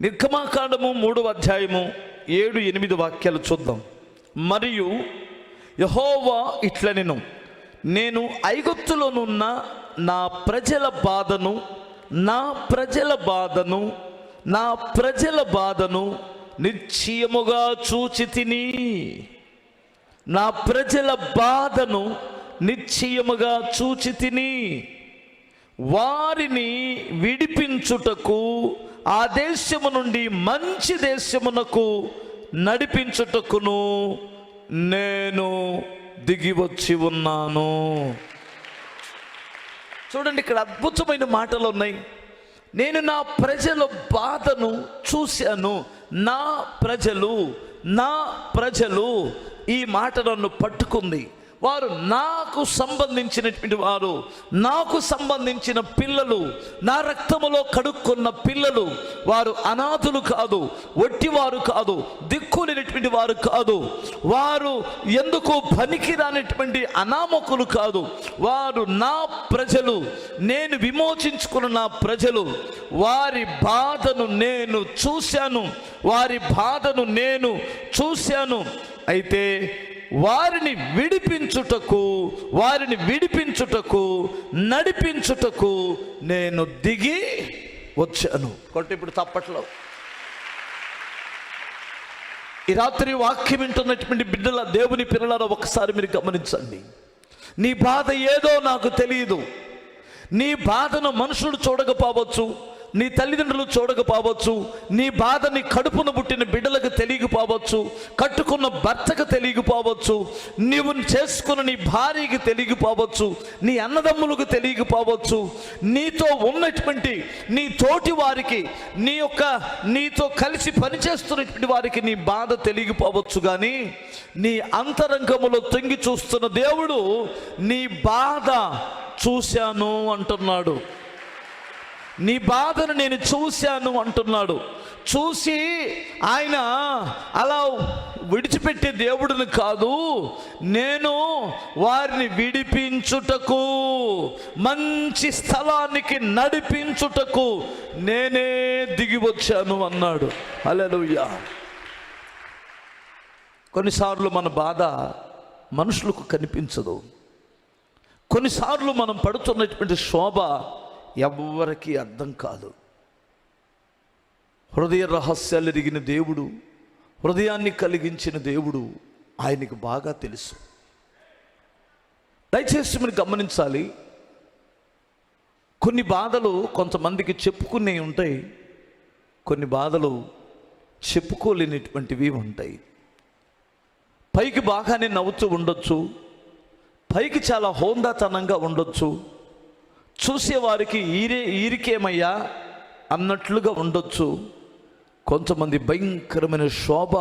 నిర్గమాకాండము మూడవ అధ్యాయము ఏడు ఎనిమిది వాక్యాలు చూద్దాం. మరియు యహోవా ఇట్లనెను నేను ఐగుప్తులోనున్న నా ప్రజల బాధను నా ప్రజల బాధను నా ప్రజల బాధను నిశ్చయముగా చూచి తిని నా ప్రజల బాధను నిశ్చయముగా చూచి తిని వారిని విడిపించుటకు ఆ దేశము నుండి మంచి దేశమునకు నడిపించుటకును నేను దిగి వచ్చి ఉన్నాను. చూడండి ఇక్కడ అద్భుతమైన మాటలు ఉన్నాయి. నేను నా ప్రజల బాధను చూశాను. నా ప్రజలు నా ప్రజలు ఈ మాట నన్ను పట్టుకుంది. వారు నాకు సంబంధించినటువంటి వారు నాకు సంబంధించిన పిల్లలు నా రక్తములో కడుక్కున్న పిల్లలు వారు అనాథులు కాదు వట్టివారు కాదు దిక్కులేనటువంటి వారు కాదు. వారు ఎందుకు పనికిరానటువంటి అనామకులు కాదు? వారు నా ప్రజలు నేను విమోచించుకున్న నా ప్రజలు. వారి బాధను నేను చూశాను వారి బాధను నేను చూశాను. అయితే వారిని విడిపించుటకు వారిని విడిపించుటకు నడిపించుటకు నేను దిగి వచ్చాను. కొట్టి ఇప్పుడు తప్పట్లో. ఈ రాత్రి వాక్యం వింటున్నటువంటి బిడ్డల దేవుని పిల్లలను ఒకసారి మీరు గమనించండి. నీ బాధ ఏదో నాకు తెలియదు నీ బాధను మనుషులు చూడకపోవచ్చు. నీ తల్లిదండ్రులు చూడకపోవచ్చు నీ బాధ నీ కడుపున పుట్టిన బిడ్డలకు తెలియకపోవచ్చు కట్టుకున్న భర్తకు తెలియకపోవచ్చు నీవు చేసుకున్న నీ భార్యకి తెలియకపోవచ్చు నీ అన్నదమ్ములకు తెలియకపోవచ్చు నీతో ఉన్నటువంటి నీ తోటి వారికి నీ యొక్క నీతో కలిసి పనిచేస్తున్నటువంటి వారికి నీ బాధ తెలియకపోవచ్చు కానీ నీ అంతరంగములో తొంగి చూస్తున్న దేవుడు నీ బాధ చూశాను అంటున్నాడు. నీ బాధను నేను చూశాను అంటున్నాడు. చూసి ఆయన అలా విడిచిపెట్టే దేవుడిని కాదు నేను వారిని విడిపించుటకు మంచి స్థలానికి నడిపించుటకు నేనే దిగి వచ్చాను అన్నాడు. అలెలుయ్యా కొన్నిసార్లు మన బాధ మనుషులకు కనిపించదు. కొన్నిసార్లు మనం పడుతున్నటువంటి శోభ ఎవ్వరికీ అర్థం కాదు. హృదయ రహస్యాలు ఎరిగిన దేవుడు హృదయాన్ని కలిగించిన దేవుడు ఆయనకు బాగా తెలుసు. దయచేసి మీరు గమనించాలి కొన్ని బాధలు కొంతమందికి చెప్పుకునే ఉంటాయి కొన్ని బాధలు చెప్పుకోలేనిటువంటివి ఉంటాయి. పైకి బాగానే నవ్వుతూ ఉండొచ్చు పైకి చాలా హోందాతనంగా ఉండొచ్చు చూసేవారికి ఈరే ఈరికేమయ్యా? అన్నట్లుగా ఉండొచ్చు. కొంతమంది భయంకరమైన శోభ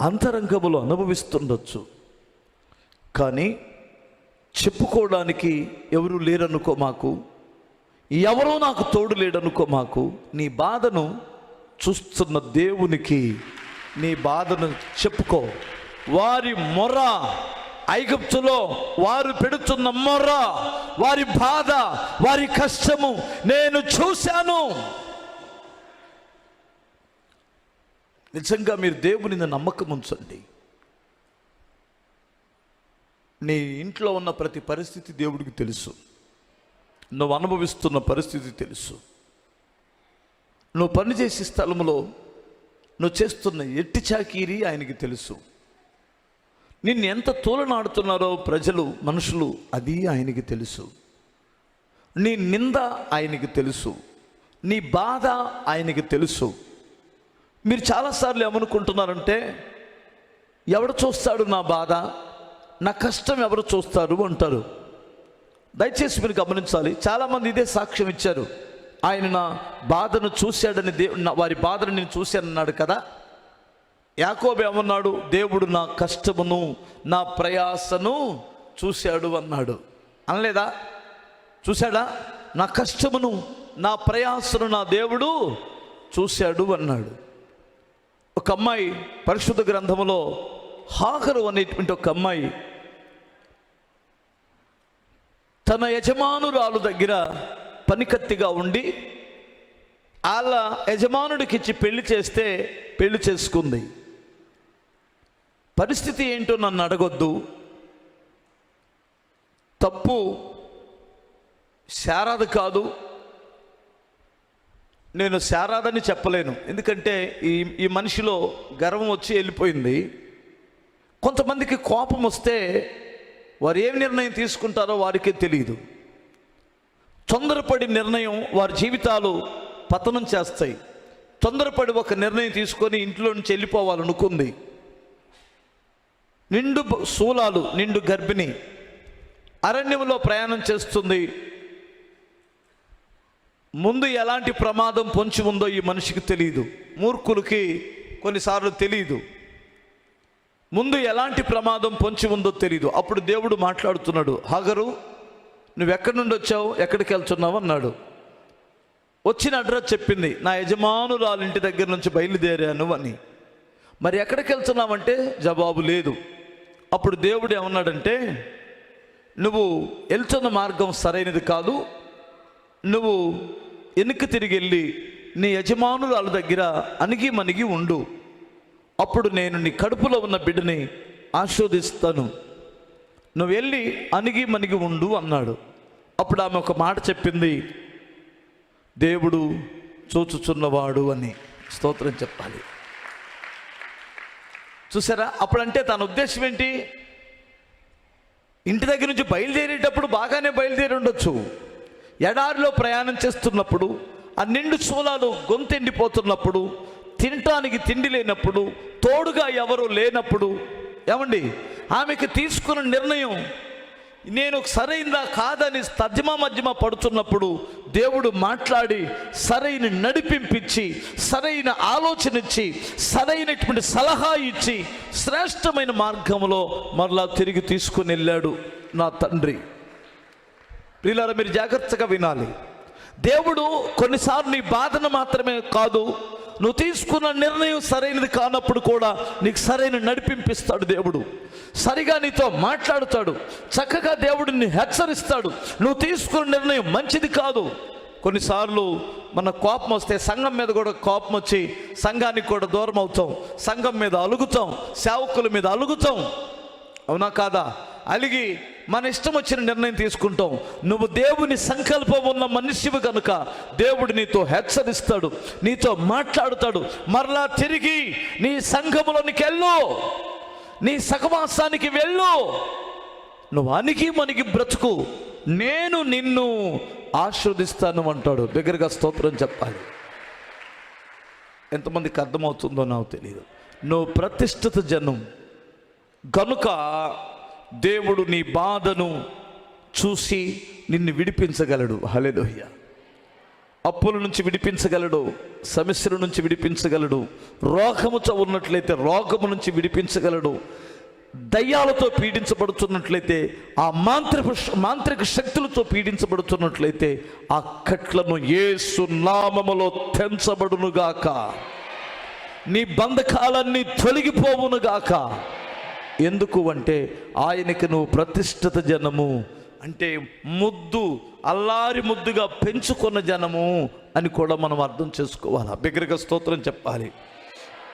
అంతరంగములు అనుభవిస్తుండొచ్చు. కానీ చెప్పుకోవడానికి ఎవరు లేరనుకో మాకు. ఎవరో నాకు తోడు లేడనుకో మాకు. నీ బాధను చూస్తున్న దేవునికి నీ బాధను చెప్పుకో. వారి మొర ఐగుప్తులో వారు పెడుతున్న మొర్ర వారి బాధ వారి కష్టము నేను చూశాను. నిజంగా మీరు దేవుని నమ్మకం ఉంచండి. నీ ఇంట్లో ఉన్న ప్రతి పరిస్థితి దేవుడికి తెలుసు. నువ్వు అనుభవిస్తున్న పరిస్థితి తెలుసు. నువ్వు పనిచేసే స్థలంలో నువ్వు చేస్తున్న ఎట్టి చాకీరి ఆయనకి తెలుసు. నిన్ను ఎంత తోలనాడుతున్నారో ప్రజలు మనుషులు అది ఆయనకి తెలుసు. నీ నింద ఆయనకి తెలుసు. నీ బాధ ఆయనకి తెలుసు. మీరు చాలాసార్లు ఏమనుకుంటున్నారంటే ఎవడు చూస్తాడు నా బాధ? నా కష్టం ఎవరు చూస్తారు అంటారు. దయచేసి మీరు గమనించాలి. చాలామంది ఇదే సాక్ష్యం ఇచ్చారు. ఆయన నా బాధను చూశాడని దే వారి బాధను నేను చూశానన్నాడు కదా? యాకోబు ఏమన్నాడు? దేవుడు నా కష్టమును నా ప్రయాసను చూశాడు అన్నాడు. అనలేదా? చూశాడా? నా కష్టమును నా ప్రయాసను నా దేవుడు చూశాడు అన్నాడు. ఒక అమ్మాయి పరిశుద్ధ గ్రంథములో హాకరు అనేటువంటి ఒక అమ్మాయి తన యజమానురాలు దగ్గర పనికత్తిగా ఉండి వాళ్ళ యజమానుడికిచ్చి పెళ్ళి చేస్తే పెళ్ళి చేసుకుంది. పరిస్థితి ఏంటో నన్ను అడగొద్దు. తప్పు శారాది కాదు. నేను శారాదని చెప్పలేను. ఎందుకంటే ఈ ఈ మనిషిలో గర్వం వచ్చి వెళ్ళిపోయింది. కొంతమందికి కోపం వస్తే వారు ఏం నిర్ణయం తీసుకుంటారో వారికే తెలియదు. తొందరపడి నిర్ణయం వారి జీవితాలు పతనం చేస్తాయి. తొందరపడి ఒక నిర్ణయం తీసుకొని ఇంట్లో నుంచి వెళ్ళిపోవాలనుకుంది. నిండు శూలాలు నిండు గర్భిణి అరణ్యంలో ప్రయాణం చేస్తుంది. ముందు ఎలాంటి ప్రమాదం పొంచి ఉందో ఈ మనిషికి తెలియదు మూర్ఖులకి కొన్నిసార్లు తెలియదు ముందు ఎలాంటి ప్రమాదం పొంచి ఉందో తెలియదు అప్పుడు దేవుడు మాట్లాడుతున్నాడు హగరు నువ్వెక్కడి నుండి వచ్చావు? ఎక్కడికి వెళ్తున్నావు? అన్నాడు. వచ్చిన అడ్రస్ చెప్పింది నా యజమానురాల ఇంటి దగ్గర నుంచి బయలుదేరాను అని. మరి ఎక్కడికి వెళ్తున్నావంటే? జవాబు లేదు. అప్పుడు దేవుడు ఏమన్నాడంటే నువ్వు వెళ్తున్న మార్గం సరైనది కాదు. నువ్వు వెనక్కి తిరిగి వెళ్ళి నీ యజమానురాల దగ్గర అణిగి మణిగి ఉండు. అప్పుడు నేను నీ కడుపులో ఉన్న బిడ్డని ఆస్వాదిస్తాను నువ్వు వెళ్ళి అణిగి మణిగి ఉండు అన్నాడు. అప్పుడు ఆమె ఒక మాట చెప్పింది దేవుడు చూచుచున్నవాడు అని. స్తోత్రం చెప్పాలి. చూసారా? అప్పుడంటే తన ఉద్దేశం ఏంటి? ఇంటి దగ్గర నుంచి బయలుదేరేటప్పుడు బాగానే బయలుదేరి ఉండొచ్చు. ఎడారిలో ప్రయాణం చేస్తున్నప్పుడు ఆ నిండు చూలాలు గొంతెండిపోతున్నప్పుడు తినటానికి తిండి లేనప్పుడు తోడుగా ఎవరు లేనప్పుడు ఏమండి? ఆమెకి తీసుకున్న నిర్ణయం నేను సరైందా కాదని తజ్జమా మధ్యమ పడుతున్నప్పుడు దేవుడు మాట్లాడి సరైన నడిపింపించి సరైన ఆలోచన ఇచ్చి సరైనటువంటి సలహా ఇచ్చి శ్రేష్టమైన మార్గంలో మరలా తిరిగి తీసుకుని వెళ్ళాడు నా తండ్రి. ప్రియులారా మీరు జాగ్రత్తగా వినాలి. దేవుడు కొన్నిసార్లు నీ బాధను మాత్రమే కాదు నువ్వు తీసుకున్న నిర్ణయం సరైనది కానప్పుడు కూడా నీకు సరైన నడిపింపిస్తాడు దేవుడు. సరిగా నీతో మాట్లాడుతాడు. చక్కగా దేవుడిని హెచ్చరిస్తాడు. నువ్వు తీసుకున్న నిర్ణయం మంచిది కాదు. కొన్నిసార్లు మన కోపం వస్తే సంఘం మీద కూడా కోపం వచ్చి సంఘానికి కూడా దూరం అవుతాం. సంఘం మీద అలుగుతాం. సేవకుల మీద అలుగుతాం. అవునా కాదా? అలిగి మన ఇష్టం వచ్చిన నిర్ణయం తీసుకుంటాం. నువ్వు దేవుని సంకల్పం ఉన్న మనిషివి కనుక దేవుడు నీతో హెచ్చరిస్తాడు నీతో మాట్లాడుతాడు. మరలా తిరిగి నీ సంఘములోనికి వెళ్ళు. నీ సహవాసానికి వెళ్ళు. నువ్వు అణిగి మనకి బ్రతుకు. నేను నిన్ను ఆశీర్వదిస్తాను అంటాడు. దగ్గరగా స్తోత్రం చెప్పాలి. ఎంతమందికి అర్థమవుతుందో నాకు తెలియదు నువ్వు ప్రతిష్ఠిత జనం. కనుక దేవుడు నీ బాధను చూసి నిన్ను విడిపించగలడు. హలెలుయ్య అప్పుల నుంచి విడిపించగలడు సమస్యల నుంచి విడిపించగలడు రోగముతో ఉన్నట్లయితే రోగము నుంచి విడిపించగలడు దయ్యాలతో పీడించబడుతున్నట్లయితే ఆ మాంత్రిక మాంత్రిక శక్తులతో పీడించబడుతున్నట్లయితే ఆ కట్లను యేసు నామములో తెంచబడునుగాక. నీ బంధకాలన్నీ తొలగిపోవునుగాక. ఎందుకు అంటే ఆయనకి నువ్వు ప్రతిష్ఠిత జనము. అంటే ముద్దు అల్లారి ముద్దుగా పెంచుకున్న జనము అని కూడా మనం అర్థం చేసుకోవాలి. బిగ్గరగా స్తోత్రం చెప్పాలి.